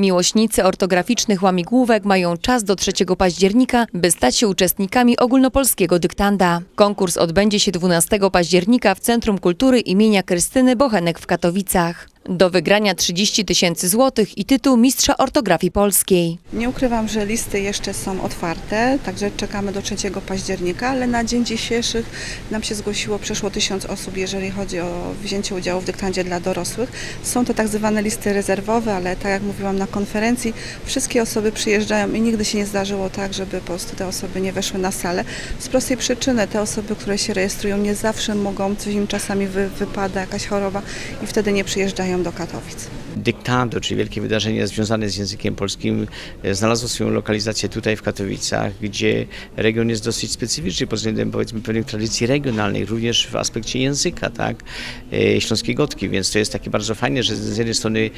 Miłośnicy ortograficznych łamigłówek mają czas do 3 października, by stać się uczestnikami ogólnopolskiego dyktanda. Konkurs odbędzie się 12 października w Centrum Kultury imienia Krystyny Bochenek w Katowicach. Do wygrania 30 tysięcy złotych i tytuł Mistrza Ortografii Polskiej. Nie ukrywam, że listy jeszcze są otwarte, także czekamy do 3 października, ale na dzień dzisiejszy nam się zgłosiło przeszło tysiąc osób, jeżeli chodzi o wzięcie udziału w dyktandzie dla dorosłych. Są to tak zwane listy rezerwowe, ale tak jak mówiłam na konferencji, wszystkie osoby przyjeżdżają i nigdy się nie zdarzyło tak, żeby po prostu te osoby nie weszły na salę. Z prostej przyczyny te osoby, które się rejestrują, nie zawsze mogą, coś im czasami wy, wypada, jakaś choroba i wtedy nie przyjeżdżają do Katowic. Dyktando, czyli wielkie wydarzenie związane z językiem polskim, e, znalazło swoją lokalizację tutaj w Katowicach, gdzie region jest dosyć specyficzny pod względem powiedzmy pewnych tradycji regionalnych, również w aspekcie języka, tak, e, śląskiej gotki, więc to jest takie bardzo fajne, że z jednej strony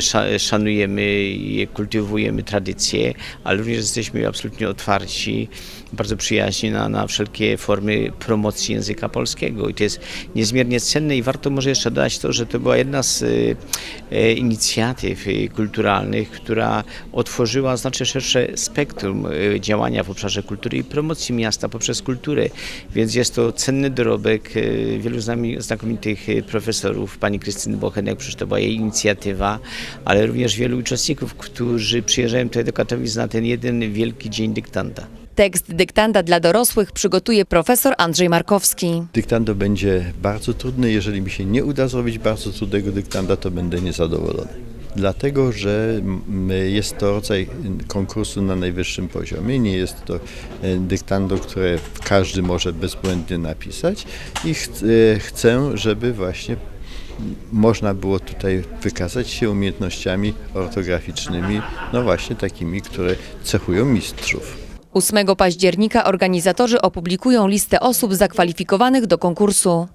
sza- szanujemy i kultywujemy tradycje, ale również jesteśmy absolutnie otwarci, bardzo przyjaźni na, na wszelkie formy promocji języka polskiego i to jest niezmiernie cenne i warto może jeszcze dodać to, że to była jedna z e, e, inicjatyw e, kulturalnych, która otworzyła znacznie szersze spektrum e, działania w obszarze kultury i promocji miasta poprzez kulturę, więc jest to cenny dorobek e, wielu z nami znakomitych profesorów, pani Krystyny Bochenek, przecież to była jej inicjatywa, ale również wielu uczestników, którzy przyjeżdżają tutaj do Katowic na ten jeden wielki dzień dyktanta. Tekst dyktanda dla dorosłych przygotuje profesor Andrzej Markowski. Dyktando będzie bardzo trudny. Jeżeli mi się nie uda zrobić bardzo trudnego dyktanda, to będę niezadowolony. Dlatego, że jest to rodzaj konkursu na najwyższym poziomie. Nie jest to e, dyktando, które każdy może bezbłędnie napisać i ch- e, chcę, żeby właśnie można było tutaj wykazać się umiejętnościami ortograficznymi, no właśnie takimi, które cechują mistrzów. 8 października organizatorzy opublikują listę osób zakwalifikowanych do konkursu.